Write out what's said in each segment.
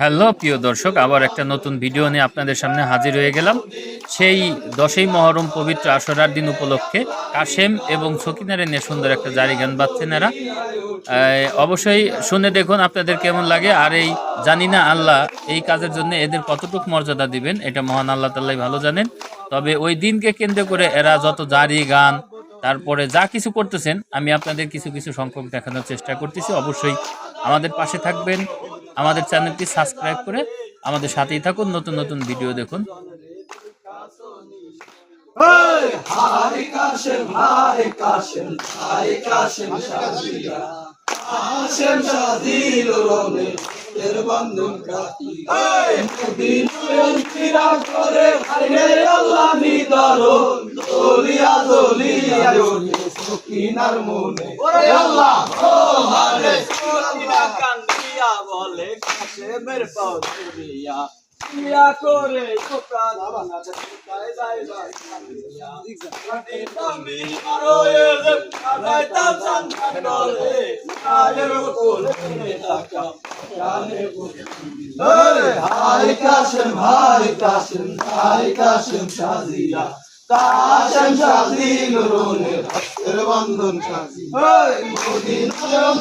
Hello, প্রিয় দর্শক, আবার একটা নতুন ভিডিও নিয়ে আপনাদের সামনে হাজির হয়ে গেলাম। সেই দশই মহরম পবিত্র আসরার দিন উপলক্ষে কাশেম এবং সকিনারে নিয়ে সুন্দর একটা জারি গান বাজছেন এরা। অবশ্যই শুনে দেখুন আপনাদের কেমন লাগে। আর এই জানি না আল্লাহ এই কাজের জন্য এদের কতটুকু মর্যাদা দিবেন, এটা মহান আল্লাহ তাল্লাহ ভালো জানেন। তবে ওই দিনকে কেন্দ্র করে এরা যত জারি গান, তারপরে যা কিছু করতেছেন, আমি আপনাদের কিছু কিছু সংখ্যক দেখানোর চেষ্টা করতেছি। অবশ্যই আমাদের পাশে থাকবেন। আমাদের চ্যানেলটি সাবস্ক্রাইব করে আমাদের সাথেই থাকুন নতুন নতুন ভিডিও দেখুন। হাই কাশেম হাই কাশেম হাই কাশেম শাদিয়া কাশেম শাদিল রনে তের বন্ধন কাটি এই মুদিন ফিরা করে হাইরে আল্লাহ নিদারো দলিয়া দলিয়া সকিনার মনে। ওরে আল্লাহ! ও হারে সকিনা কান্দিয়া বলে কাশেমের পাও ধরিয়া। ইয়া করে কায় যায় যায় কান্দিয়া কাটি তুমি আরও কাটাই তাম সান কাটলে আয়ের কোলে টাকা কোলে হাই কাশেম হাই কাশেম হাই কাশেম শাদিয়া কাশেম শাদিল রনে তের বন্ধন এই মুদিন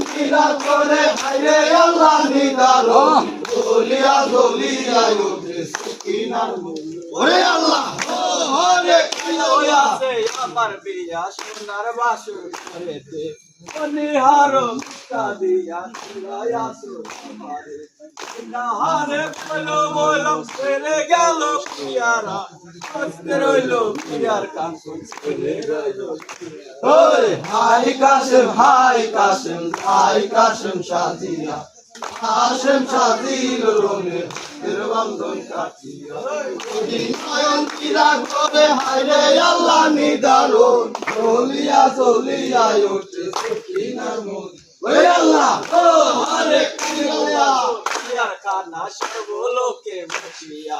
ফিরা করে হাইরে আল্লাহ নিদারো দলিয়া দলিয়া জোরে সকিনার মনে ওরে আল্লাহ ও হরে ওই আছে আমার বিয়া সোনার বাসুর করেতে অনিহার কাদিয়া চুরায়া সো আমারে নাহারে পলো বলম ছেড়ে গেল পিয়ারা। আজকে রইল পিয়ার কাঞ্চন ছেড়ে রইল ওই হাই কাশেম হাই কাশেম হাই কাশেম শাদিয়া কাশেম শাদিল রনে তের কাটিয়া। নয়ন কিরা করে হাইরে আল্লাহ নিদারুন চলিয়া চলিয়া ওঠে সকিনার মন ওরে আল্লাহ ও হরে কৃষ্ণয়া পিয়ার খানা সব লোকে বসিয়া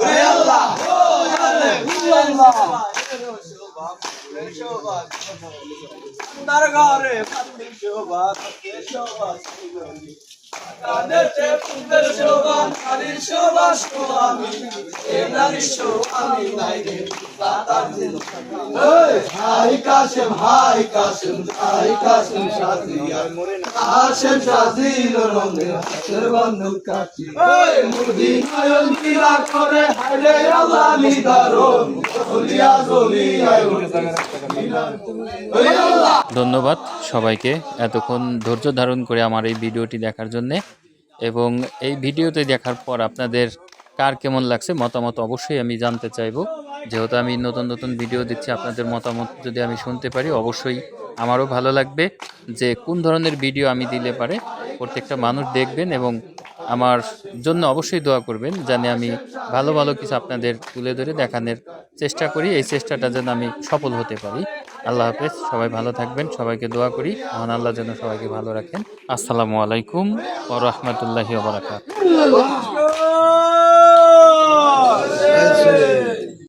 ওরে আল্লাহ ও আরে আল্লাহ তার ঘরে পাতি শোভা থাকে শোভা শিবলি তাদের চে ফুলের শোভা নারীর শোভা স্বামী এ নারীর স্বামী নাই রে তাতার দিল ওই হাই কাশেম হাই কাশেম হাই কাশেম শাদিয়া কাশেম শাদিল রনে তের বন্ধন কাটি ওই মুদিনয়ন কিরা? করে ধন্যবাদ সবাইকে এতক্ষণ ধৈর্য ধারণ করে আমার এই ভিডিওটি দেখার জন্যে। এবং এই ভিডিওতে দেখার পর আপনাদের কার কেমন লাগছে মতামত অবশ্যই আমি জানতে চাইব। যেহেতু আমি নতুন নতুন ভিডিও দিচ্ছি, আপনাদের মতামত যদি আমি শুনতে পারি, অবশ্যই আমারও ভালো লাগবে যে কোন ধরনের ভিডিও আমি দিলে পারে। প্রত্যেকটা মানুষ দেখবেন এবং আমার জন্য অবশ্যই দোয়া করবেন, জানি আমি ভালো ভালো কিছু আপনাদের তুলে ধরে দেখানোর চেষ্টা করি, এই চেষ্টাটা যেন আমি সফল হতে পারি। আল্লাহ হাফেজ, সবাই ভালো থাকবেন, সবাইকে দোয়া করি। মহান আল্লাহ যেন সবাইকে ভালো রাখেন। আসসালামু আলাইকুম ও রহমতুল্লাহি